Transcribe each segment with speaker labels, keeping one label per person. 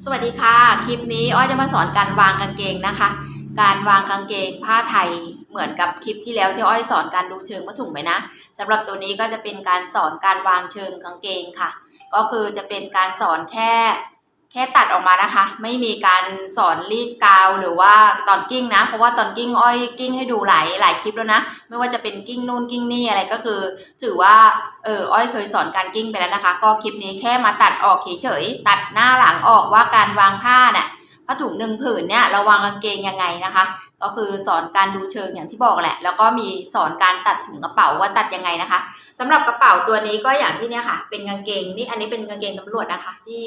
Speaker 1: สวัสดีค่ะ คลิปนี้อ้อยจะมาสอนการวางกางเกงนะคะ การวางกางเกงผ้าไทยเหมือนกับคลิปที่แล้วที่อ้อยสอนการดูเชิงผ้าถุงไปนะสำหรับตัวนี้ก็จะเป็นการสอนการวางเชิงกางเกงค่ะ ก็คือจะเป็นการสอนแค่ แค่ตัดออกมานะคะ ไม่มีการสอนรีดกาวหรือว่าตอนกิ้งนะ เพราะว่าตอนกิ้งอ้อยกิ้งให้ดูหลายหลายคลิปแล้วนะ ไม่ว่าจะเป็นกิ้งนู่นกิ้งนี่อะไรก็คือ ถือว่าเอออ้อยเคยสอนการกิ้งไปแล้วนะคะ ก็คลิปนี้แค่มาตัดออกเฉยๆตัดหน้าหลังออกว่าการวางผ้าเนี่ยผ้าถุงหนึ่งผืนเนี่ยเราวางกางเกงยังไงนะคะ ก็คือสอนการดูเชิงอย่างที่บอกแหละ แล้วก็มีสอนการตัดถุงกระเป๋าว่าตัดยังไงนะคะสำหรับกระเป๋าตัวนี้ก็อย่างที่เนี่ยค่ะ เป็นกางเกงนี่อันนี้เป็นกางเกงตำรวจนะคะ ที่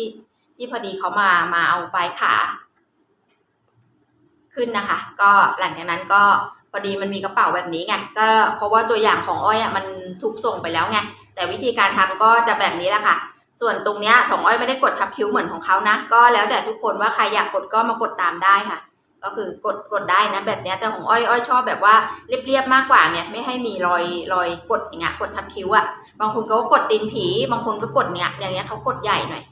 Speaker 1: ที่พอดีเขามามาเอาปลายขาขึ้นนะคะ ก็หลังจากนั้นก็พอดีมันมีกระเป๋าแบบนี้ไงก็เพราะว่าตัวอย่างของอ้อยอะมันทุกส่งไปแล้วไงแต่วิธีการทำก็จะแบบนี้แหละค่ะ ส่วนตรงเนี้ยของอ้อยไม่ได้กดทับคิ้วเหมือนของเขานะก็แล้วแต่ทุกคนว่าใครอยากกดก็มากดตามได้ค่ะ ก็คือกดกดได้นะแบบเนี้ยแต่ของอ้อยอ้อยชอบแบบว่าเรียบๆมากกว่าไงไม่ให้มีรอยรอยกดอย่างเงี้ยกดทับคิ้วอะ่ะบางคนก็กดตีนผี บางคนก็กดเนี้ยอย่างเงี้ยเขากดใหญ่หน่อย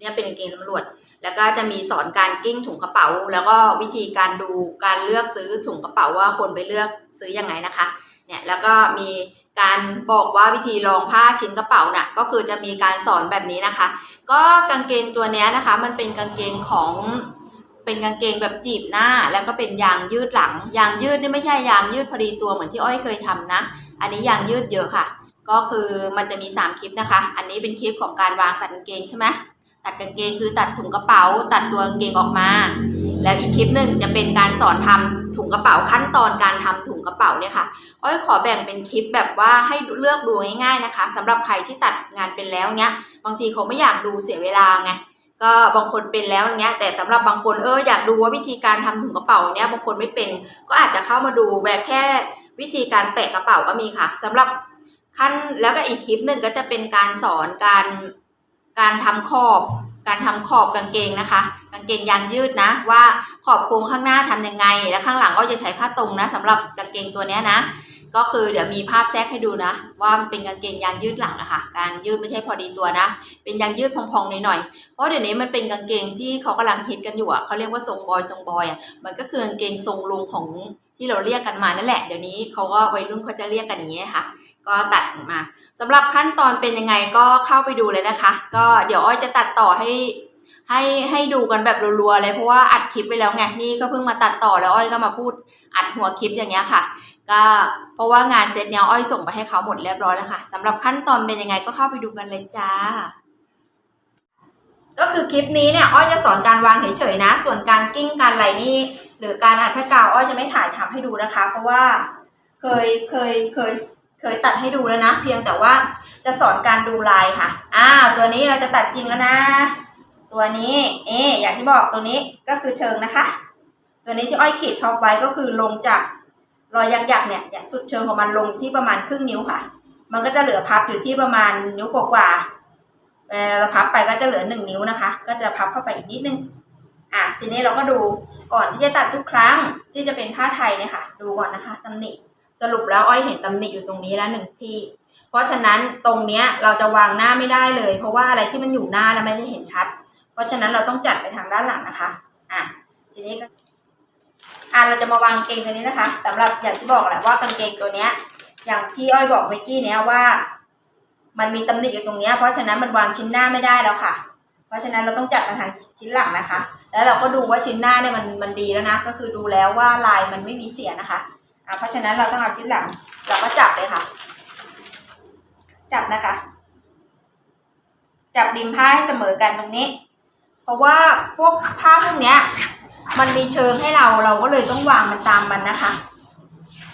Speaker 1: เนี่ยเป็นกางเกงตำรวจ แล้วก็จะมีสอนการกิ้งถุงกระเป๋า แล้วก็วิธีการดูการเลือกซื้อถุงกระเป๋าว่าคนไปเลือกซื้อยังไงนะคะเนี่ยแล้วก็มีการบอกว่าวิธีรองผ้าชิ้นกระเป๋าน่ะก็คือจะมีการสอนแบบนี้นะคะ ก็กางเกงตัวเนี้ยนะคะ มันเป็นกางเกงของเป็นกางเกงแบบจีบหน้า แล้วก็เป็นยางยืดหลัง ยางยืดนี่ไม่ใช่ยางยืดพอดีตัวเหมือนที่อ้อยเคยทำนะ อันนี้ยางยืดเยอะค่ะ ก็คือมันจะมี 3 คลิปนะคะ อันนี้เป็นคลิปของการวางตัดกางเกงใช่ไหม ตัดกางเกงคือตัดถุงกระเป๋า ตัดตัวกางเกงออกมา แล้วอีกคลิปหนึ่งจะเป็นการสอนทำถุงกระเป๋าขั้นตอนการทำถุงกระเป๋าเนี่ยค่ะอ้อยขอแบ่งเป็นคลิปแบบว่าให้เลือกดูง่ายๆนะคะสำหรับใครที่ตัดงานเป็นแล้วเงี้ย บางทีเขาไม่อยากดูเสียเวลาไงก็บางคนเป็นแล้วเงี้ย แต่สำหรับบางคนเอออยากดูว่าวิธีการทำถุงกระเป๋าเนี้ยบางคนไม่เป็น ก็อาจจะเข้ามาดูแบบแค่วิธีการแปะกระเป๋าก็มีค่ะสำหรับขั้นแล้วก็อีกคลิปหนึ่งก็จะเป็นการสอนการ การทำขอบการทำขอบกางเกงนะคะ กางเกงยางยืดนะ ว่าขอบโครงข้างหน้าทำยังไง และข้างหลังก็จะใช้ผ้าตรงนะสำหรับกางเกงตัวเนี้ยนะ ก็คือเดี๋ยวมีภาพแทรกให้ดูนะ ว่ามันเป็นกางเกงยางยืดหลังอะค่ะกางยืดไม่ใช่พอดีตัวนะ เป็นยางยืดพองๆหน่อยๆเพราะเดี๋ยวนี้มันเป็นกางเกงที่เขากำลังฮิตกันอยู่อะเขาเรียกว่าทรงบอยทรงบอยอะมันก็คือกางเกงทรงลุงของ ที่เราเรียกกันมานั่นแหละ เดี๋ยวนี้เขาก็วัยรุ่นเขาจะเรียกกันอย่างเงี้ยค่ะ ก็ตัดมาสำหรับขั้นตอนเป็นยังไงก็เข้าไปดูเลยนะคะ ก็เดี๋ยวอ้อยจะตัดต่อให้ให้ให้ดูกันแบบรัวๆเลยเพราะว่าอัดคลิปไปแล้วไงนี่ก็เพิ่งมาตัดต่อแล้วอ้อยก็มาพูดอัดหัวคลิปอย่างเงี้ยค่ะ ก็เพราะว่างานเซตเนี้ยอ้อยส่งไปให้เขาหมดเรียบร้อยแล้วค่ะสำหรับขั้นตอนเป็นยังไงก็เข้าไปดูกันเลยจ้า ก็คือคลิปนี้เนี่ยอ้อยจะสอนการวางเฉยๆนะ ส่วนการกิ้งการอะไรนี่ หรือการอัดผ้ากาวอ้อยจะไม่ถ่ายทำให้ดูนะคะ เพราะว่าเคยเคยเคยเคยตัดให้ดูแล้วนะ เพียงแต่ว่าจะสอนการดูลายค่ะอ่าตัวนี้เราจะตัดจริงแล้วนะ ตัวนี้เอ๊อย่างที่บอกตัวนี้ก็คือเชิงนะคะ ตัวนี้ที่อ้อยขีดช็อปไว้ก็คือลงจากรอยยักๆเนี่ยสุดเชิงของมันลงที่ประมาณครึ่งนิ้วค่ะ มันก็จะเหลือพับอยู่ที่ประมาณนิ้วกว่าเวลาเราพับไปก็จะเหลือหนึ่งนิ้วนะคะ ก็จะพับเข้าไปอีกนิดนึง อะทีนี้เราก็ดูก่อนที่จะตัดทุกครั้งที่จะเป็นผ้าไทยเนี่ยค่ะ ดูก่อนนะคะตำหนิสรุปแล้วอ้อยเห็นตำหนิอยู่ตรงนี้แล้วหนึ่งที่ เพราะฉะนั้นตรงเนี้ยเราจะวางหน้าไม่ได้เลย เพราะว่าอะไรที่มันอยู่หน้าแล้วไม่ได้เห็นชัด เพราะฉะนั้นเราต้องจัดไปทางด้านหลังนะคะอะทีนี้ก็อะเราจะมาวางเกงตัวนี้นะคะสำหรับอย่างที่บอกแหละว่ากางเกงตัวเนี้ย อย่างที่อ้อยบอกเมื่อกี้เนี้ยว่า มันมีตำหนิอยู่ตรงเนี้ยเพราะฉะนั้นมันวางชิ้นหน้าไม่ได้แล้วค่ะ เพราะฉะนั้นเราต้องจัดมาทางชิ้นหลังนะคะ แล้วเราก็ดูว่าชิ้นหน้าเนี่ยมันมันดีแล้วนะ ก็คือดูแล้วว่าลายมันไม่มีเสียนะคะอะเพราะฉะนั้นเราต้องเอาชิ้นหลัง เราก็จับเลยค่ะ จับนะคะ จับริมผ้าให้เสมอกันตรงนี้ เพราะว่าพวกผ้าพวกเนี้ย มันมีเชิงให้เราเราก็เลยต้องวางมันตามมันนะคะ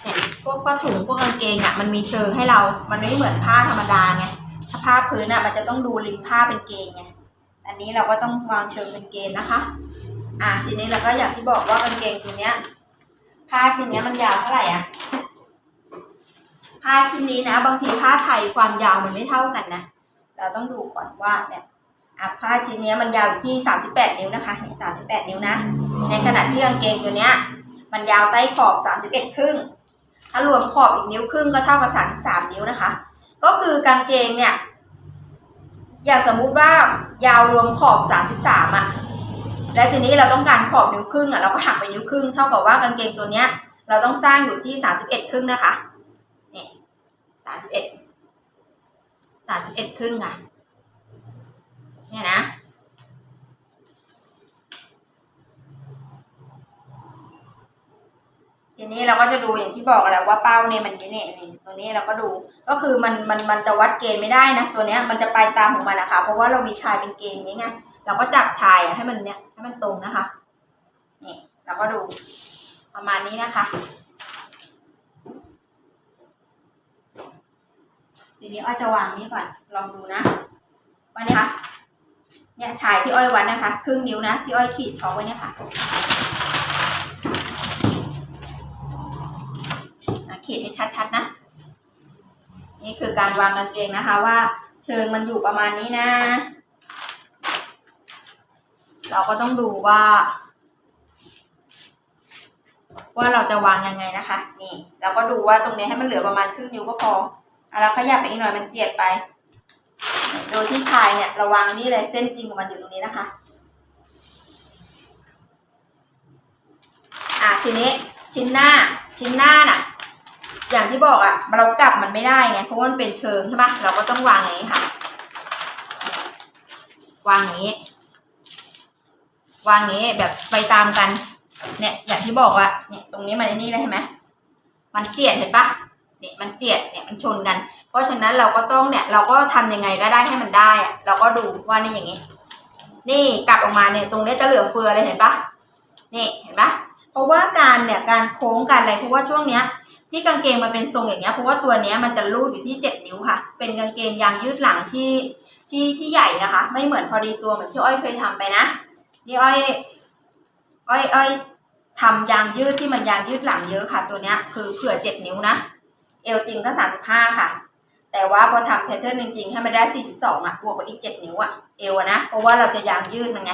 Speaker 1: เนี่ยพวกผ้าถุงพวกกางเกงอะมันมีเชิงให้เรา มันไม่เหมือนผ้าธรรมดาไงถ้าผ้าพื้นอะมันจะต้องดูริมผ้าเป็นเกงไง อันนี้เราก็ต้องวางเชิงเป็นเกณฑ์นะคะ อ่าทีนี้เราก็อย่างที่บอกว่ากางเกงตัวเนี้ยผ้าชิ้นเนี้ยมันยาวเท่าไหร่อะผ้าชิ้นนี้นะ บางทีผ้าไทยความยาวมันไม่เท่ากันนะ เราต้องดูก่อนว่าเนี่ยผ้าชิ้นเนี้ยมันยาวอยู่ที่ 38 นิ้วนะคะนี่38 นิ้วนะ ในขณะที่กางเกงตัวเนี้ยมันยาวใต้ขอบ 31 ครึ่ง ถ้ารวมขอบอีกนิ้วครึ่งก็เท่ากับ 33 นิ้วนะคะ ก็คือกางเกงเนี่ย อย่างสมมุติว่ายาวรวมขอบ 33อะแล้วทีนี้เราต้องการขอบนิ้วครึ่งอะเราก็หักไปนิ้วครึ่งเท่ากับว่ากางเกงตัวเนี้ย เราต้องสร้างอยู่ที่ 31 ครึ่งนะคะนี่31 31 ครึ่งค่ะเนี่ยนะ ทีนี้เราก็จะดูอย่างที่บอกแหล้วว่าเป้าเนี่ยมันเนี่ยนี่ตัวนี้เราก็ดูก็คือมันมันมันจะวัดเกณฑ์ไม่ได้นะตัวเนี้ยมันจะไปตามของมันนะคะ เพราะว่าเรามีชายเป็นเกณฑ์นี้ไงเราก็จับชายให้มันเนี่ยให้มันตรงนะคะนี่เราก็ดูประมาณนี้นะคะทีนี้อ้อยจะวางนี้ก่อนลองดูนะว่าเนี่ยค่ะเนี่ยชายที่อ้อยวัดนะคะ ครึ่งนิ้วนะที่อ้อยขีดช็อกไว้เนี่ยค่ะอะ ขีดให้ชัดๆนะ นี่คือการวางกางเกงนะคะว่าเชิงมันอยู่ประมาณนี้นะ เราก็ต้องดูว่า ว่าเราจะวางยังไงนะคะ นี่ เราก็ดูว่าตรงนี้ให้มันเหลือประมาณครึ่งนิ้วก็พอเราขยับไปอีกหน่อยมันเจียดไป โดยที่ชายเนี่ยเราวางนี่เลยเส้นจริงของมันอยู่ตรงนี้นะคะอะทีนี้ชิ้นหน้าชิ้นหน้าน่ะ อย่างที่บอกอะ่ะเรากลับมันไม่ได้ไงเพราะว่ามันเป็นเชิงใช่ปะเราก็ต้องวางอย่างนี้ค่ะ วางอย่างนี้ วางอย่างนี้แบบไปตามกัน เนี่ย อย่างที่บอกว่าเนี่ยตรงนี้มันไอ้นี่เลยเห็นไหมมันเจียดเห็นปะเนี่ยมันเจียดเนี่ยมันชนกัน เพราะฉะนั้นเราก็ต้องเนี่ย เราก็ทำยังไงก็ได้ให้มันได้อะเราก็ดูว่านี่อย่างนี้ นี่กลับออกมาเนี่ยตรงนี้จะเหลือเฟือเลยเห็นปะนี่เห็นปะเพราะว่าการเนี่ยการโค้งการอะไรเพราะว่าช่วงเนี้ย ที่กางเกงมันเป็นทรงอย่างเงี้ยเพราะว่าตัวเนี้ยมันจะรูดอยู่ที่เจ็ดนิ้วค่ะ เป็นกางเกงยางยืดหลังที่ที่ที่ใหญ่นะคะ ไม่เหมือนพอดีตัวเหมือนที่อ้อยเคยทำไปนะนี่อ้อย อ้อยอ้อยทำยางยืดที่มันยางยืดหลังเยอะค่ะ ตัวเนี้ยคือเผื่อเจ็ดนิ้วนะ เอวจริงก็สามสิบห้าค่ะ แต่ว่าพอทำแพทเทิร์นจริงๆให้มันได้สี่สิบสองอะบวกไปอีกเจ็ดนิ้วอะเอวนะเพราะว่าเราจะยางยืดมันไง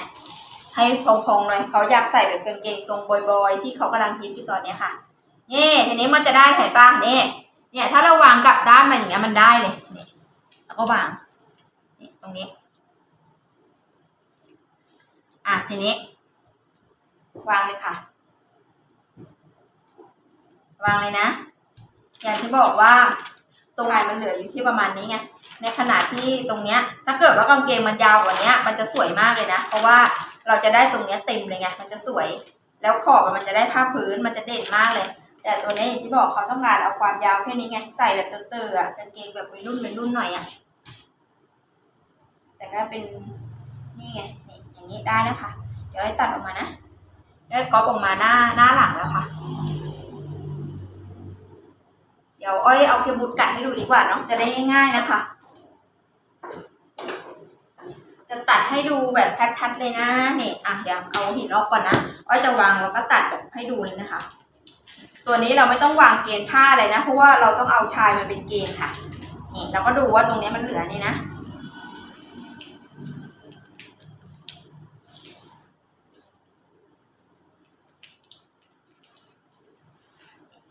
Speaker 1: ให้พองๆเลยเขาอยากใส่แบบกางเกงทรงบอยๆ ที่เขากำลังฮิตอยู่ตอนนี้ค่ะ นี่ทีนี้มันจะได้เห็นป่ะนี่เนี่ยถ้าเราวางกลับด้านมันอย่างเงี้ยมันได้เลยนี่แล้วก็วางนี่ตรงนี้ อะทีนี้ วางเลยค่ะ วางเลยนะ อย่างที่บอกว่าตรงไหนมันเหลืออยู่ที่ประมาณนี้ไงในขณะที่ตรงเนี้ย ถ้าเกิดว่ากางเกงมันยาวกว่าเนี้ยมันจะสวยมากเลยนะ เพราะว่าเราจะได้ตรงเนี้ยเต็มเลยไงมันจะสวย แล้วขอบมันจะได้ผ้าพื้นมันจะเด่นมากเลย แต่ตัวนี้อย่างที่บอกเขาต้องการเอาความยาวแค่นี้ไงใส่แบบเตอๆอะกางเกงแบบวัยรุ่นวัยรุ่นหน่อยอะแต่ก็เป็นนี่ไงนี่อย่างนี้ได้นะคะ เดี๋ยวให้ตัดออกมานะเดี๋ยวให้ก๊อปออกมาหน้าหน้าหลังแล้วค่ะ เดี๋ยวอ้อยเอาเคบุตกัดให้ดูดีกว่าเนาะจะได้ง่ายๆนะคะ จะตัดให้ดูแบบชัดๆเลยนะนี่อะเดี๋ยวเอาหินออกก่อนนะอ้อยจะวางแล้วก็ตัดแบบให้ดูเลยนะคะ ตัวนี้เราไม่ต้องวางเกณฑ์ผ้าเลยนะ เพราะว่าเราต้องเอาชายมาเป็นเกณฑ์ค่ะ นี่เราก็ดูว่าตรงนี้มันเหลือนี่นะ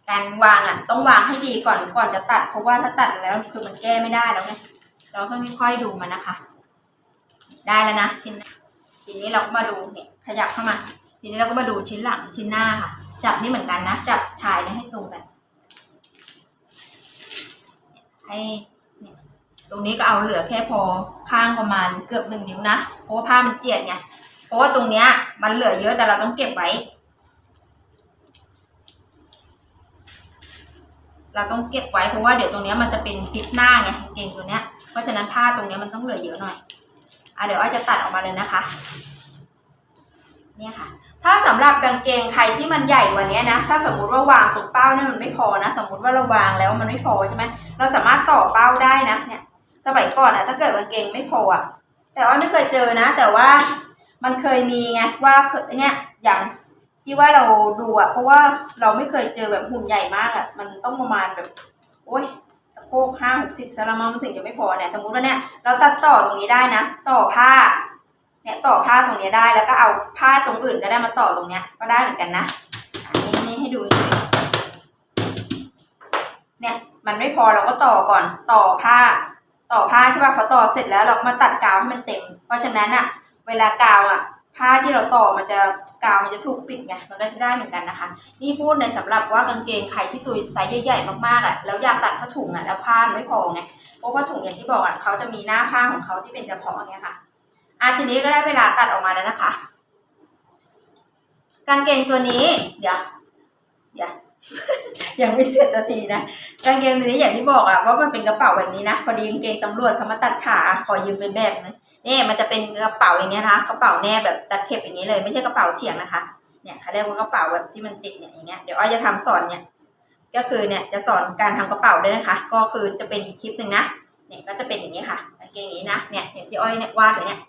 Speaker 1: การวางอะต้องวางให้ดีก่อนก่อนจะตัด เพราะว่าถ้าตัดแล้วคือมันแก้ไม่ได้แล้วไงเราต้องค่อยๆดูมันนะคะ ได้แล้วนะชิ้นทีนี้เราก็มาดูเนี่ยขยับเข้ามา ทีนี้เราก็มาดูชิ้นหลังชิ้นหน้าค่ะ จับนี่เหมือนกันนะ จับชายเนี่ยให้ตรงกัน ให้เนี่ยตรงนี้ก็เอาเหลือแค่พอข้างประมาณเกือบหนึ่งนิ้วนะ เพราะว่าผ้ามันเจียดไง เพราะว่าตรงเนี้ยมันเหลือเยอะแต่เราต้องเก็บไว้ เราต้องเก็บไว้เพราะว่าเดี๋ยวตรงเนี้ยมันจะเป็นซิปหน้าไงกางเกงตัวเนี้ย เพราะฉะนั้นผ้าตรงเนี้ยมันต้องเหลือเยอะหน่อย อะเดี๋ยวอ้อยจะตัดออกมาเลยนะคะ เนี่ยค่ะ ถ้าสำหรับกางเกงใครที่มันใหญ่กว่านี้นะ ถ้าสมมุติว่าวางตรงเป้าเนี่ยมันไม่พอนะ สมมุติว่าเราวางแล้วมันไม่พอใช่ไหมเราสามารถต่อเป้าได้นะ เนี่ย สมัยก่อนอะถ้าเกิดกางเกงไม่พออะแต่ว่าไม่เคยเจอนะ แต่ว่ามันเคยมีไงว่าเนี่ยอย่างที่ว่าเราดูอะเพราะว่าเราไม่เคยเจอแบบหุ่นใหญ่มากอะมันต้องประมาณแบบโอ้ยตะโพกห้าหกสิบซะละมั้งมันถึงจะไม่พอเนี่ยสมมุติว่าเนี่ยเราตัดต่อตรงนี้ได้นะ ต่อผ้า เนี่ยต่อผ้าตรงนี้ได้แล้วก็เอาผ้าตรงอื่นก็ได้มาต่อตรงเนี้ยก็ได้เหมือนกันนะนี่นี่ให้ดูเนี่ยมันไม่พอเราก็ต่อก่อนต่อผ้า ต่อผ้าใช่ป่ะพอต่อเสร็จแล้วเราก็มาตัดกาวให้มันเต็ม เพราะฉะนั้นอะเวลากาวอะผ้าที่เราต่อมันจะกาวมันจะถูกปิดไงมันก็จะได้เหมือนกันนะคะ นี่พูดในสำหรับว่ากางเกงใครที่ตัวไซส์ใหญ่ๆมากๆอะแล้วอยากตัดผ้าถุงอะแล้วผ้าไม่พอไงเพราะว่าถุงอย่างที่บอกอะเขาจะมีหน้าผ้าของเขาที่เป็นเฉพาะอย่างเงี้ยค่ะ อะทีนี้ก็ได้เวลาตัดออกมาแล้วนะคะ กางเกงตัวนี้ เดี๋ยวเดี๋ยวยังไม่เสร็จนาทีนะกางเกงตัวนี้อย่างที่บอกอะว่ามันเป็นกระเป๋าแบบนี้นะพอดีกางเกงตำรวจเขามาตัดขาขอยืมเป็นแบบนะนี่มันจะเป็นกระเป๋าอย่างเงี้ยนะคะกระเป๋าแนบแบบตะเข็บอย่างนี้เลยไม่ใช่กระเป๋าเฉียงนะคะเนี่ยเขาเรียกว่ากระเป๋าแบบที่มันติดเนี่ยอย่างเงี้ยเดี๋ยวอ้อยจะทำสอนเนี่ยก็คือเนี่ยจะสอนการทำกระเป๋าด้วยนะคะ ก็คือจะเป็นอีกคลิปหนึ่งนะเนี่ยก็จะเป็นอย่างนี้ค่ะกางเกงอย่างนี้นะเนี่ยอย่างที่อ้อยเนี่ยวาดเลยเนี่ย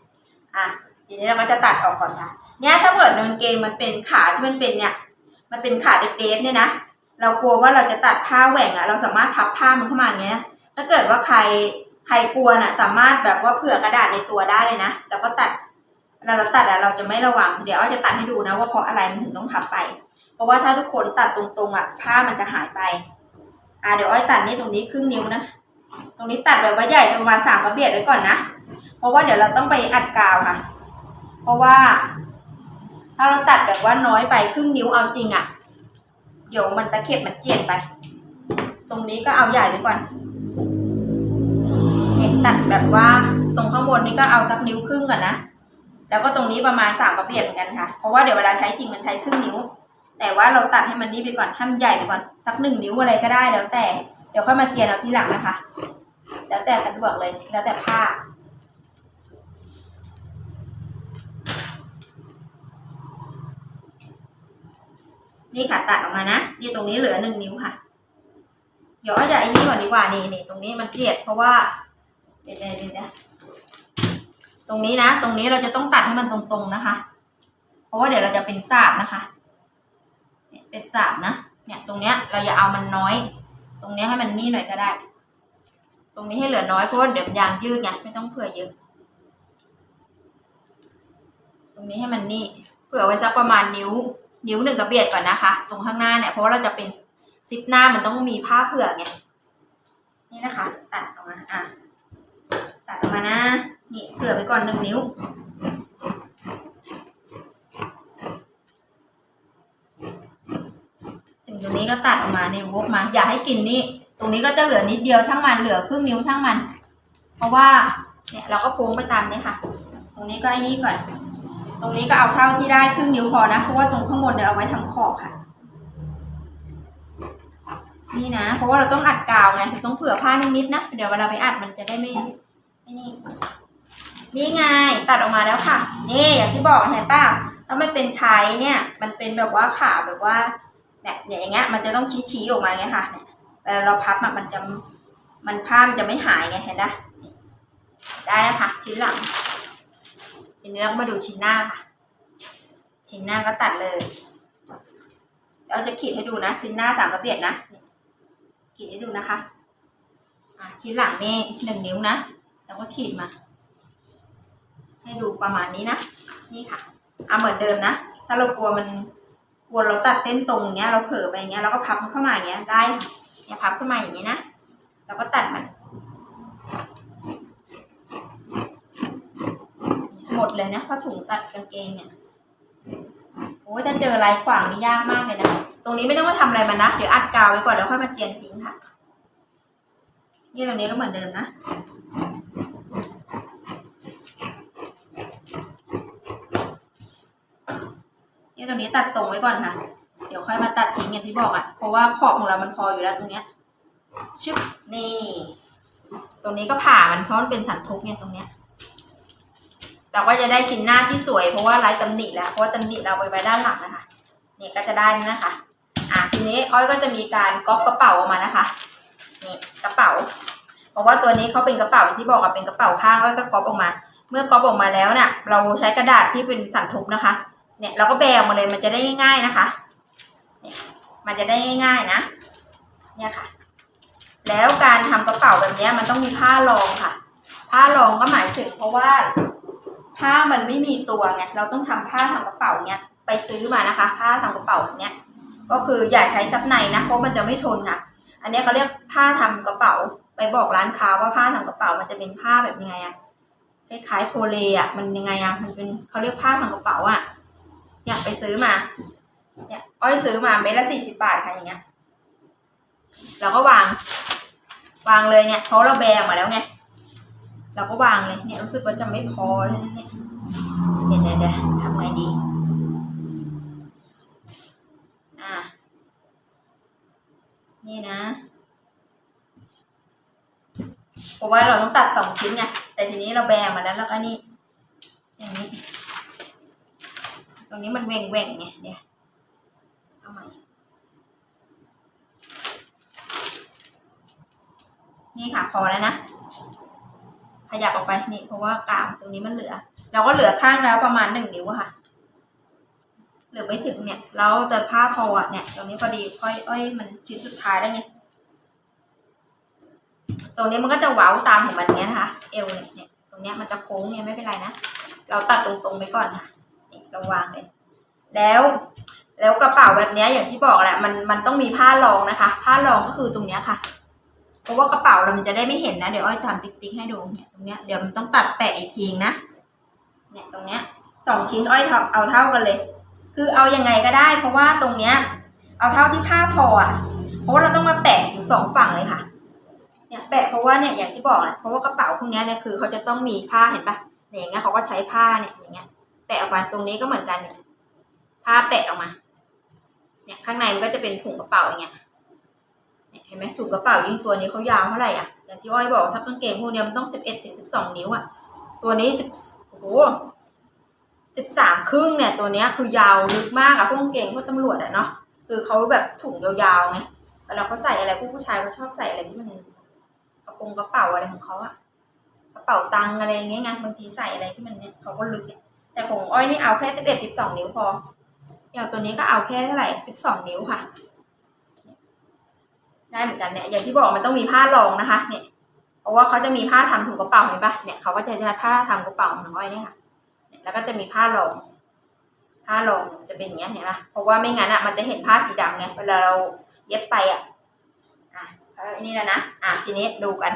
Speaker 1: อะทีนี้เราก็จะตัดออกก่อนค่ะ เนี่ยถ้าเกิดกางเกงมันเป็นขาที่มันเป็นเนี่ย มันเป็นขาเดฟๆเนี่ยนะ เรากลัวว่าเราจะตัดผ้าแหว่งอะเราสามารถพับผ้ามันเข้ามาอย่างเงี้ย ถ้าเกิดว่าใครใครกลัวน่ะ สามารถแบบว่าเผื่อกระดาษในตัวได้เลยนะ แล้วก็ตัดเวลาเราตัดอะเราจะไม่ระวัง เดี๋ยวอ้อยจะตัดให้ดูนะ ว่าเพราะอะไรมันถึงต้องพับไป เพราะว่าถ้าทุกคนตัดตรงๆอะผ้ามันจะหายไป อ่าเดี๋ยวอ้อยตัดนี่ตรงนี้ครึ่งนิ้วนะ ตรงนี้ตัดแบบว่าใหญ่ประมาณสามกระเบียดไว้ก่อนนะ ราะว่าเดี๋ยวเราต้องไปอัดกาวค่ะ เพราะว่า ถ้าเราตัดแบบว่าน้อยไปครึ่งนิ้วเอาจริงอะเดี๋ยวมันตะเข็บมันเจียนไป ตรงนี้ก็เอาใหญ่ไปก่อนเนี่ยตัดแบบว่าตรงข้างบนนี่ก็เอาสักนิ้วครึ่งก่อนนะ แล้วก็ตรงนี้ประมาณสามกระเบียดเหมือนกันค่ะ เพราะว่าเดี๋ยวเวลาใช้จริงมันใช้ครึ่งนิ้ว แต่ว่าเราตัดให้มันนี่ไปก่อนให้มันใหญ่ไปก่อน สักหนึ่งนิ้วอะไรก็ได้แล้วแต่ เดี๋ยวค่อยมาเจียนเอาทีหลังนะคะ แล้วแต่สะดวกเลย แล้วแต่ผ้า นี่ค่ะตัดออกมานะ นี่ตรงนี้เหลือหนึ่งนิ้วค่ะ เดี๋ยวอ้อยจะไอ้นี่ก่อนดีกว่านี่นี่ตรงนี้มันเจียดเพราะว่าเดี๋ยวเดี๋ยวเดี๋ยวตรงนี้นะ ตรงนี้เราจะต้องตัดให้มันตรงๆนะคะ เพราะว่าเดี๋ยวเราจะเป็นสาบนะคะเนี่ยเป็นสาบนะเนี่ยตรงเนี้ยเราอย่าเอามันน้อย ตรงเนี้ยให้มันนี่หน่อยก็ได้ ตรงนี้ให้เหลือน้อยเพราะว่าเดี๋ยวยางยืดไงไม่ต้องเผื่อเยอะ ตรงนี้ให้มันนี่เผื่อไว้สักประมาณนิ้ว นิ้วหนึ่งกระเบียดก่อนนะคะ ตรงข้างหน้าเนี่ยเพราะว่าเราจะเป็นซิปหน้ามันต้องมีผ้าเผื่อไงนี่นะคะ ตัดออกมาอะตัดออกมานะนี่เผื่อไปก่อนหนึ่งนิ้วถึงตรงนี้ก็ตัดออกมาในวกมา อย่าให้กินนี่ตรงนี้ก็จะเหลือนิดเดียวช่างมันเหลือครึ่งนิ้วช่างมัน เพราะว่าเนี่ยเราก็โค้งไปตามนี้ค่ะ ตรงนี้ก็ไอ้นี่ก่อน ตรงนี้ก็เอาเท่าที่ได้ครึ่งนิ้วพอนะ เพราะว่าตรงข้างบนเนี่ยเอาไว้ทำขอบค่ะ นี่นะ เพราะว่าเราต้องอัดกาวไงต้องเผื่อผ้านิดๆนะ เดี๋ยวเวลาไปอัดมันจะได้ไม่ไม่นี่ นี่ไงตัดออกมาแล้วค่ะ นี่อย่างที่บอกเห็นป่ะถ้าไมันเป็นชายเนี่ย มันเป็นแบบว่าขาแบบว่าเนี่ยอย่างเงี้ย มันจะต้องชี้ๆออกมาไงค่ะ เนี่ยเวลาเราพับมันจะมันผ้ามันจะไม่หายไงเห็นนะนี่ได้แล้วค่ะชิ้นหลัง ทีนี้เราก็มาดูชิ้นหน้าค่ะ ชิ้นหน้าก็ตัดเลย เราจะขีดให้ดูนะ ชิ้นหน้าสามกระเบียดนะ ขีดให้ดูนะคะอะชิ้นหลังนี่หนึ่งนิ้วนะแล้วก็ขีดมา ให้ดูประมาณนี้นะ นี่ค่ะเอาเหมือนเดิมนะ ถ้าเรากลัวมันกลัวเราตัดเส้นตรงอย่างเงี้ย เราเผลอไปอย่างเงี้ย เราก็พับมันเข้ามาอย่างเงี้ย ได้เนี่ยพับขึ้นมาอย่างนี้นะ เราก็ตัดมัน หม ดเลยนะเพราถุงตัดกางเกงเนี่ยโอ้ยจะเจอลายขวางนี่ยากมากเลยนะ ตรงนี้ไม่ต้องมาทำอะไรมันนะ เดี๋ยวอัดกาวไว้ก่อนแล้วค่อยมาเจียนทิ้งค่ะนี่ตรงนี้ก็เหมือนเดิมนะ นี่ตรงนี้ตัดตรงไว้ก่อนค่ะ เดี๋ยวค่อยมาตัดทิ้งอย่างที่บอกอะ เพราะว่าขอบของเรามันพออยู่แล้วตรงเนี้ย ชึบ นี่ ตรงนี้ก็ผ่ามันเพราะมันเป็นสันทุกเนี่ยตรงเนี้ย เราก็จะได้ชิ้นหน้าที่สวยเพราะว่าไร้ตำหนิแล้วเพราะว่าตำหนิเราไปไว้ด้านหลังนะคะนี่ก็จะได้นี่นะคะ อะทีนี้อ้อยก็จะมีการก๊อปกระเป๋าออกมานะคะนี่กระเป๋า เพราะว่าตัวนี้เขาเป็นกระเป๋าที่บอกว่าเป็นกระเป๋าข้างอ้อยก็ก๊อปออกมา เมื่อก๊อปออกมาแล้วเนี่ยเราใช้กระดาษที่เป็นสันทุบนะคะ เนี่ยเราก็แบกมาเลยมันจะได้ง่าย ๆนะคะเนี่ยมันจะได้ง่าย ๆนะ เนี่ยค่ะ แล้วการทำกระเป๋าแบบนี้มันต้องมีผ้ารองค่ะ ผ้ารองก็หมายถึงเพราะว่า ผ้ามันไม่มีตัวไงเราต้องทำผ้าทำกระเป๋าเนี้ยไปซื้อมานะคะ ผ้าทำกระเป๋าเนี้ยก็คืออย่าใช้ซับในนะเพราะมันจะไม่ทนค่ะ อันนี้เขาเรียกผ้าทำกระเป๋า ไปบอกร้านค้าว่าผ้าทำกระเป๋ามันจะเป็นผ้าแบบยังไงอะคล้ายๆโทเลอะมันยังไงอะมันเป็นเขาเรียกผ้าทำกระเป๋าอะอยากไปซื้อมาเนี่ยอ้อยซื้อมาเม็ดละสี่สิบบาทค่ะอย่างเงี้ยเราก็วาง วางเลยเนี่ยเพราะเราแบมาแล้วไง เราก็วางเลยเนี่ยรู้สึกว่าจะไม่พอเลยนะเนี่ยเดี๋ยวเดี๋ยวเดี๋ยวทำไงดีอ่านี่นะเพราะว่าเราต้องตัดสองชิ้นไงแต่ทีนี้เราแบมาแล้วแล้วก็นี่อย่างนี้ ตรงนี้มันเว่งเว่งไงเดี๋ยวเอาใหม่นี่ค่ะพอแล้วนะ ขยับออกไปนี่เพราะว่ากาวตรงนี้มันเหลือ เราก็เหลือข้างแล้วประมาณหนึ่งนิ้วค่ะเหลือไม่ถึงเนี่ยแล้วแต่ผ้าพอเนี่ย ตรงนี้พอดีอ้อยเอ้ยมันชิ้นสุดท้ายแล้วไงตรงนี้มันก็จะเว้าตามของมันเนี้ยนะคะ เอวเนี่ยเนี่ยตรงเนี้ยมันจะโค้งเนี่ยไม่เป็นไรนะเราตัดตรงๆไปก่อนค่ะเราวางเลย แล้ว แล้วกระเป๋าแบบเนี้ยอย่างที่บอกแหละมันมันต้องมีผ้ารองนะคะ ผ้ารองก็คือตรงเนี้ยค่ะ เพราะว่ากระเป๋าเรามันจะได้ไม่เห็นนะ เดี๋ยวอ้อยทำติ๊กๆให้ดูเนี่ยตรงเนี้ยเดี๋ยวมันต้องตัดแปะอีกทีนะเนี่ยตรงเนี้ยสองชิ้นอ้อยเอาเท่ากันเลย คือเอายังไงก็ได้ เพราะว่าตรงเนี้ยเอาเท่าที่ผ้าพออะ เพราะว่าเราต้องมาแปะอยู่สองฝั่งเลยค่ะ เนี่ยแปะเพราะว่าเนี่ยอย่างที่บอกนะเพราะว่ากระเป๋าพวกนี้เนี่ยคือเขาจะต้องมีผ้าเห็นปะเนี่ยอย่างเงี้ยเขาก็ใช้ผ้าเนี่ยอย่างเงี้ย แปะออกมาตรงนี้ก็เหมือนกันเนี่ยผ้าแปะออกมา เนี่ยข้างในมันก็จะเป็นถุงกระเป๋าอย่างเงี้ย เห็นไหมถุงกระเป๋ายิ่งตัวนี้เขายาวเท่าไหร่อะอย่างที่อ้อยบอกถ้ากางเกงพวกนี้มันต้องสิบเอ็ดถึงสิบสองนิ้วอะตัวนี้สิบโอ้โหสิบสามครึ่งเนี่ยตัวเนี้ยคือยาวลึกมากอะพวกกางเกงพวกตำรวจอะเนาะคือเขาแบบถุงยาวๆไงเวลาเขาใส่อะไรพวกผู้ชายเขาชอบใส่อะไรที่มันกระโปรงกระเป๋าอะไรของเขาอะกระเป๋าตังอะไรเงี้ยไงบางทีใส่อะไรที่มันเนี่ยเขาก็ลึกเนี่ยแต่ของอ้อยนี่เอาแค่สิบเอ็ดสิบสองนิ้วพออย่างตัวนี้ก็เอาแค่เท่าไหร่สิบสองนิ้วค่ะ ได้เหมือนกันเนี่ยอย่างที่บอกมันต้องมีผ้ารองนะคะ เนี่ยเพราะว่าเขาจะมีผ้าทำถุงกระเป๋าเห็นปะเนี่ยเขาก็จะใช้ผ้าทำกระเป๋าของอ้อยเนี่ยค่ะเนี่ยแล้วก็จะมีผ้ารอง ผ้ารองจะเป็นอย่างเงี้ยเห็นปะเพราะว่าไม่งั้นอะมันจะเห็นผ้าสีดำไงเวลาเราเย็บไปอะอะอันนี้แล้วนะอะทีนี้ดูกัน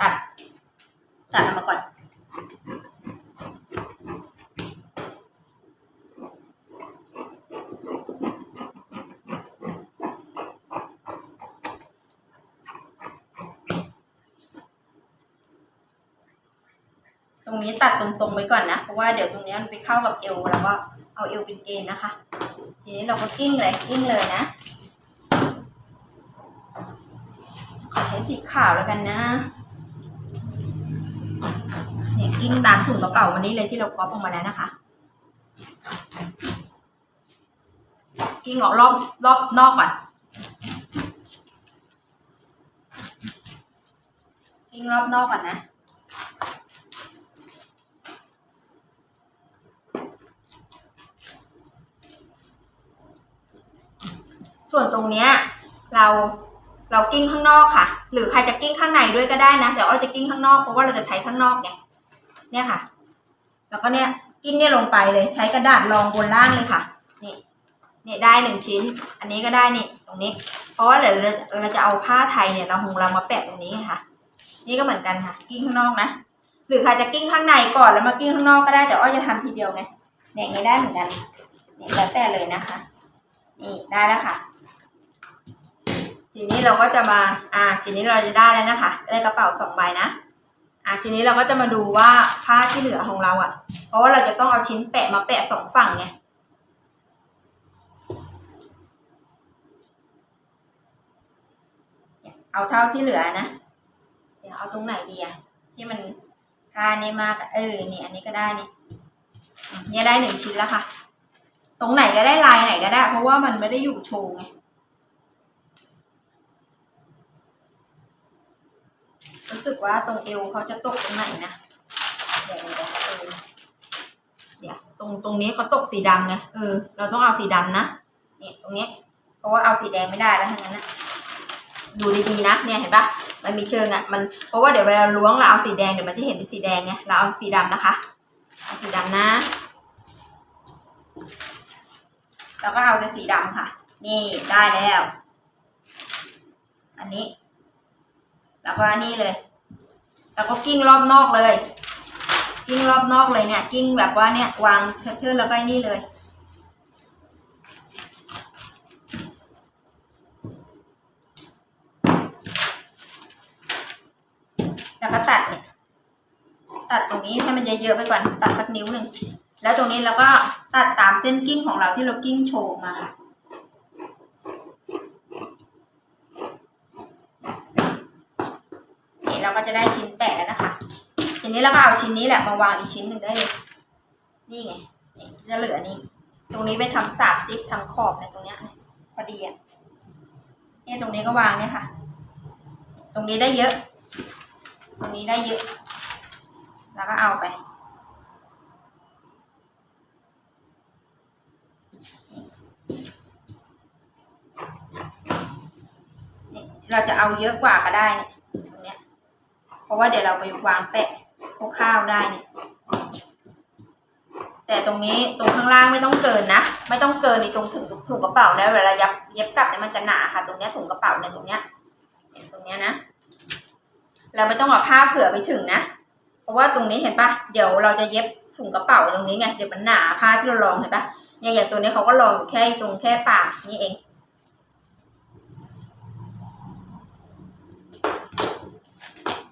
Speaker 1: ตัดตัดออกมาก่อน นี้ตัดตรงๆไว้ก่อนนะ เพราะว่าเดี๋ยวตรงนี้มันไปเข้ากับเอวแล้วก็เอาเอวเป็นเกณฑ์นะคะ ทีนี้เราก็กิ้งเลยกิ้งเลยนะ ขอใช้สีขาวแล้วกันนะเนี่ยกิ้งตามถุงกระเป๋าวันนี้เลยที่เราก๊อปออกมาแล้วนะคะ กิ้งออกรอบรอบนอกก่อนกิ้งรอบนอกก่อนนะ ส่วนตรงเนี้ยเราเรากิ้งข้างนอกค่ะ หรือใครจะกิ้งข้างในด้วยก็ได้นะเดี๋ยวอ้อยจะกิ้งข้างนอกเพราะว่าเราจะใช้ข้างนอกไงเนี่ยค่ะ แล้วก็เนี่ยกิ้งเนี่ยลงไปเลย ใช้กระดาษรองบนล่างเลยค่ะนี่เนี่ยได้หนึ่งชิ้น อันนี้ก็ได้นี่ตรงนี้ เพราะว่าเดี๋ยวเราเราจะเอาผ้าไทยเนี่ยเราหงเรามาแปะตรงนี้ไงค่ะ นี่ก็เหมือนกันค่ะ กิ้งข้างนอกนะหรือใครจะกิ้งข้างในก่อนแล้วมากิ้งข้างนอกก็ได้แต่อ้อยจะทำทีเดียวไงเนี่ยอย่างนี้ได้เหมือนกันเนี่ยแล้วแต่เลยนะคะ นี่ได้แล้วค่ะ ทีนี้เราก็จะมา อ่า ทีนี้เราจะได้แล้วนะคะ ได้กระเป๋าสองใบนะ อ่า ทีนี้เราก็จะมาดูว่าผ้าที่เหลือของเราอะ่ะ เพราะว่าเราจะต้องเอาชิ้นแปะมาแปะสองฝั่งไง เอาเท่าที่เหลือนะ เดี๋ยวเอาตรงไหนดีอะที่มันผ้านี่มาก เออ นี่อันนี้ก็ได้นี่เนี่ยได้หนึ่งชิ้นแล้วค่ะ ตรงไหนก็ได้ลายไหนก็ได้ เพราะว่ามันไม่ได้อยู่โชว์ไง สึกว่าตรงเอวเขาจะตกตรงไหนนะเดี๋ยวเดี๋ยวตรงตรงนี้เขาตกสีดำไงเออเราต้องเอาสีดำนะเนี่ยตรงนี้เพราะว่าเอาสีแดงไม่ได้แล้วทั้งนั้นนะดูดีๆนะเนี่ยเห็นปะมันมีเชิงอะมันเพราะว่าเดี๋ยวเวลาล้วงเราเอาสีแดงเดี๋ยวมันจะเห็นเป็นสีแดงไงเราเอาสีดำนะคะเอาสีดำนะแล้วก็เอาแต่สีดำค่ะ นี่ได้แล้ว อันนี้ แล้วก็นี่เลย แล้วก็กิ้งรอบนอกเลย กิ้งรอบนอกเลยเนี่ย กิ้งแบบว่าเนี่ยวางเทิร์นแล้วก็นี่เลยแล้วก็ตัดเนี่ยตัดตรงนี้ให้มันเยอะๆไปก่อนตัดสักนิ้วหนึ่งแล้วตรงนี้เราก็ตัดตามเส้นกิ้งของเราที่เรากิ้งโชว์มาค่ะเราก็จะได้ชิ้นแปะแล้วนะคะ ที นี้เราก็เอาชิ้นนี้แหละมาวางอีกชิ้นหนึ่งได้เลยนี่ไงจะเหลือนี่ตรงนี้ไปทำสาบซิปทำขอบในตรงเนี้ยพอดีอะเนี่ยตรงนี้ก็วางเนี่ยค่ะ ตรงนี้ได้เยอะ ตรงนี้ได้เยอะ แล้วก็เอาไปเราจะเอาเยอะกว่าก็ได้เนี่ยตรงเนี้ย เพราะว่าเดี๋ยวเราไปวางแปะ คร่าวๆได้เนี่ยแต่ตรงนี้ตรงข้างล่างไม่ต้องเกินนะ ไม่ต้องเกินในตรงถึงถุงกระเป๋านะเวลายับเย็บกลับเนี่ยมันจะหนาค่ะ ตรงเนี้ยถุงกระเป๋าเนี่ยตรงเนี้ยเนี่ยตรงเนี้ยนะ เราไม่ต้องเอาผ้าเผื่อไปถึงนะ เพราะว่าตรงนี้เห็นปะเดี๋ยวเราจะเย็บถุงกระเป๋าตรงนี้ไงเดี๋ยวมันหนาผ้าที่เราลองเห็นปะเนี่ยอย่างตัวนี้เขาก็ลองแค่ตรงแค่ปากนี่เอง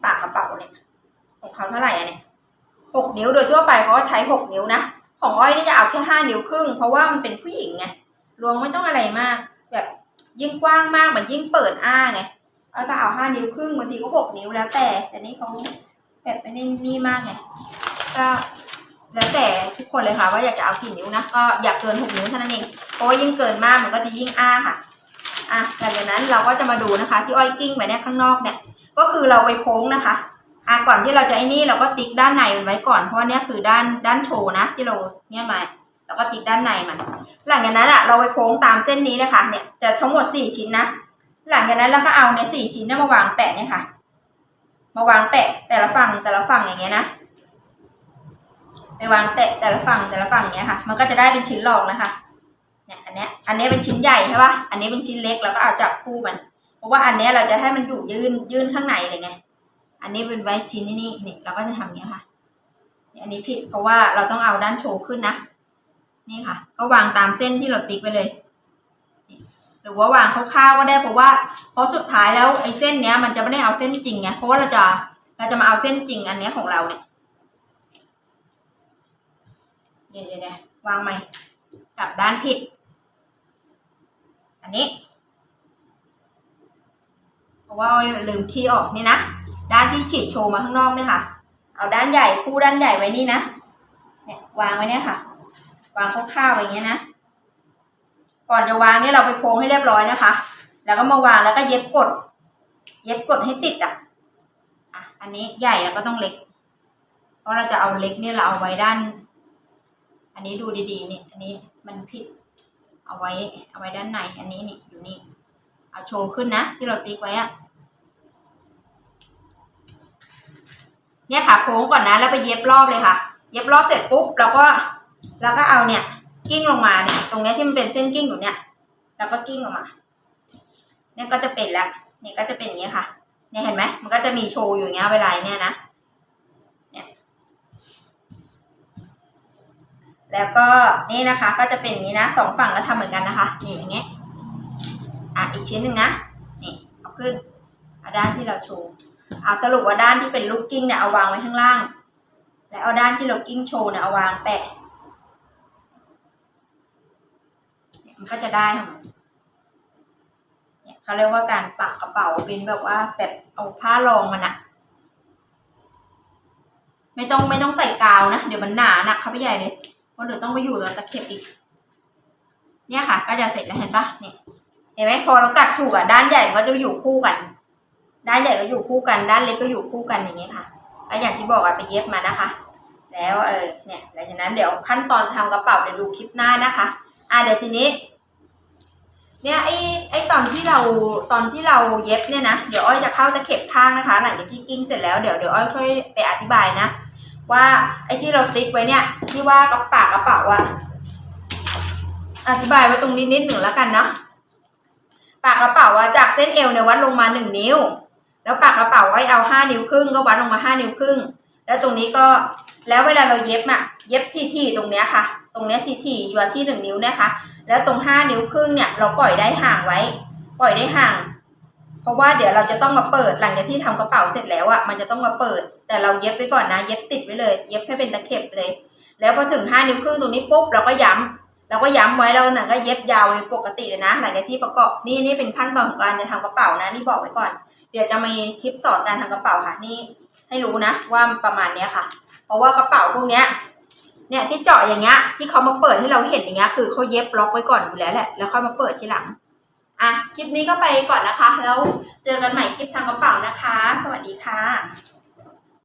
Speaker 1: ปากกระเป๋าเนี่ย เขาเท่าไหร่อะเนี่ยหกนิ้วโดยทั่วไปเขาก็ใช้หกนิ้วนะ ของอ้อยนี่จะเอาแค่ห้านิ้วครึ่ง เพราะว่ามันเป็นผู้หญิงไงรวงไม่ต้องอะไรมาก แบบยิ่งกว้างมากมันยิ่งเปิดอ้าไงอ้อยก็เอาห้านิ้วครึ่งบางทีก็หกนิ้วแล้วแต่ แต่นี่เขาแบบไม่ได้นี่มากไงก็แล้วแต่ทุกคนเลยค่ะ ว่าอยากจะเอากี่นิ้วนะก็อยากเกินหกนิ้วเท่านั้นเองเพราะว่ายิ่งเกินมากมันก็จะยิ่งอ้าค่ะอะหลังจากนั้นเราก็จะมาดูนะคะ ที่อ้อยกิ้งไปเนี่ยข้างนอกเนี่ย ก็คือเราไปโพ้งนะคะ อะก่อนที่เราจะไอ้นี่เราก็ติ๊กด้านในมันไว้ก่อนเพราะว่าเนี่ยคือด้านด้านโชว์นะที่เราเนี่ยมาเราก็ติ๊กด้านในมัน หลังจากนั้นอะเราไปโพ้งตามเส้นนี้เลยค่ะเนี่ยจะทั้งหมดสี่ชิ้นนะหลังจากนั้นเราก็เอาในสี่ชิ้นนี่มาวางแปะเนี่ยค่ะ มาวางแปะแต่ละฝั่งแต่ละฝั่งอย่างเงี้ยนะไปวางแตะแต่ละฝั่งแต่ละฝั่งเงี้ยค่ะ มันก็จะได้เป็นชิ้นรองนะคะเนี่ยอันเนี้ยอันเนี้ยเป็นชิ้นใหญ่ใช่ปะอันนี้เป็นชิ้นเล็กเราก็เอาจับคู่มัน เพราะว่าอันเนี้ยเราจะให้มันอยู่ยื่นยื่นข้างในเลยไง อันนี้เป็นไว้ชิ้นนี่นี่นี่เราก็จะทำอย่างนี้ค่ะอันนี้ผิดเพราะว่าเราต้องเอาด้านโชว์ขึ้นนะ นี่ค่ะ ก็วางตามเส้นที่เราติ๊กไปเลย หรือว่าวางคร่าวๆก็ได้เพราะว่าเพราะสุดท้ายแล้วไอ้เส้นเนี้ยมันจะไม่ได้เอาเส้นจริงไงเพราะว่าเราจะเราจะมาเอาเส้นจริงอันเนี้ยของเราเนี่ยเดี๋ยวเดี๋ยววางใหม่กลับด้านผิด อันนี้ ราะว่าอ้อยลืมขี้ออกนี่นะ ด้านที่ขีดโชว์มาข้างนอกเนี่ยค่ะ เอาด้านใหญ่คู่ด้านใหญ่ไว้นี่นะ เนี่ยวางไว้เนี่ยค่ะ วางคร่าวๆอย่างเงี้ยนะ ก่อนจะวางเนี่ยเราไปโพงให้เรียบร้อยนะคะ แล้วก็มาวางแล้วก็เย็บกด เย็บกดให้ติดอะ อะ อันนี้ใหญ่แล้วก็ต้องเล็ก เพราะเราจะเอาเล็กเนี่ยเราเอาไว้ด้าน อันนี้ดูดีๆนี่ อันนี้มันผิด เอาไว้ เอาไว้ด้านใน อันนี้นี่อยู่นี่ เอาโชว์ขึ้นนะที่เราติ๊กไว้อะ เนี่ยค่ะโค้งก่อนนะแล้วไปเย็บรอบเลยค่ะ เย็บรอบเสร็จปุ๊บเราก็เราก็เอาเนี่ย กิ้งลงมาเนี่ยตรงเนี้ยที่มันเป็นเส้นกิ้งอยู่เนี่ยเราก็กิ้งลงมาเนี่ยก็จะเป็นแล้วเนี่ยก็จะเป็นอย่างเงี้ยค่ะเนี่ยเห็นไหมมันก็จะมีโชว์อยู่เงี้ยเวลาเนี่ยนะเนี่ยแล้วก็นี่นะคะก็จะเป็นอย่างนี้นะสองฝั่งก็ทำเหมือนกันนะคะนี่อย่างเงี้ยอะอีกชิ้นหนึ่งนะนี่เอาขึ้นเอาด้านที่เราโชว์ เอาสรุปว่าด้านที่เป็นลูกกิ้งเนี่ยเอาวางไว้ข้างล่าง แล้วเอาด้านที่เรากิ้งโชว์เนี่ยเอาวางแปะเนี่ยมันก็จะได้เนี่ยเขาเรียกว่าการปักกระเป๋าเป็นแบบว่าแบบเอาผ้ารองมันอะไม่ต้องไม่ต้องใส่กาวนะ เดี๋ยวมันหนาหนักเข้าไปใหญ่เลยเพราะเดี๋ยวต้องไปอยู่แล้วตะเข็บอีก เนี่ยค่ะ ก็จะเสร็จแล้วเห็นปะเนี่ยเห็นไหมพอเรากัดถูกอะด้านใหญ่มันก็จะอยู่คู่กัน ด้านใหญ่ก็อยู่คู่กัน ด้านเล็กก็อยู่คู่กันอย่างนี้ค่ะแล้วอย่างที่บอกอะไปเย็บมานะคะ แล้วเออเนี่ยหลังจากนั้นเดี๋ยวขั้นตอนทำกระเป๋าเดี๋ยวดูคลิปหน้านะคะอะเดี๋ยวทีนี้ เนี่ยไอ้ไอ้ตอนที่เราตอนที่เราเย็บเนี่ยนะเดี๋ยวอ้อยจะเข้าตะเข็บข้างนะคะหลังจากที่กิ้งเสร็จแล้วเดี๋ยวเดี๋ยวอ้อยค่อยไปอธิบายนะว่าไอ้ที่เราติ๊กไว้เนี่ยที่ว่ากระปากกระเป๋าอะอธิบายไว้ตรงนี้นิดหนึ่งแล้วกันเนาะปากกระเป๋าอะจากเส้นเอวเนี่ยวัดลงมาหนึ่งนิ้ว แล้วปากกระเป๋าไว้เอาห้านิ้วครึ่งก็วัดลงมาห้านิ้วครึ่ง แล้วตรงนี้ก็แล้วเวลาเราเย็บอะเย็บที่ที่ตรงเนี้ยค่ะ ตรงเนี้ยที่ที่อยู่ที่หนึ่งนิ้วนี่ยค่ะแล้วตรงห้านิ้วครึ่งเนี่ยเราปล่อยได้ห่างไว้ ปล่อยได้ห่าง เพราะว่าเดี๋ยวเราจะต้องมาเปิดหลังจากที่ทำกระเป๋าเสร็จแล้วอะมันจะต้องมาเปิด แต่เราเย็บไว้ก่อนนะ เย็บติดไว้เลย เย็บให้เป็นตะเข็บเลย แล้วพอถึงห้านิ้วครึ่งตรงนี้ปุ๊บเราก็ย้ำ เราก็ย้ำไว้แล้วหนังก็เย็บยาวปกติเลยนะหลังจากที่ประกอบนี่นี่เป็นขั้นตอนของการจะทำกระเป๋านะนี่บอกไว้ก่อน เดี๋ยวจะมีคลิปสอนการทำกระเป๋าค่ะนี่ให้รู้นะว่าประมาณเนี้ยค่ะ เพราะว่ากระเป๋าพวกเนี้ยเนี่ยที่เจาะอย่างเงี้ยที่เขามาเปิดให้เราเห็นอย่างเงี้ยคือเขาเย็บล็อกไว้ก่อนอยู่แล้วแหละแล้วค่อยมาเปิดทีหลังอะคลิปนี้ก็ไปก่อนนะคะ แล้วเจอกันใหม่คลิปทำกระเป๋านะคะ สวัสดีค่ะ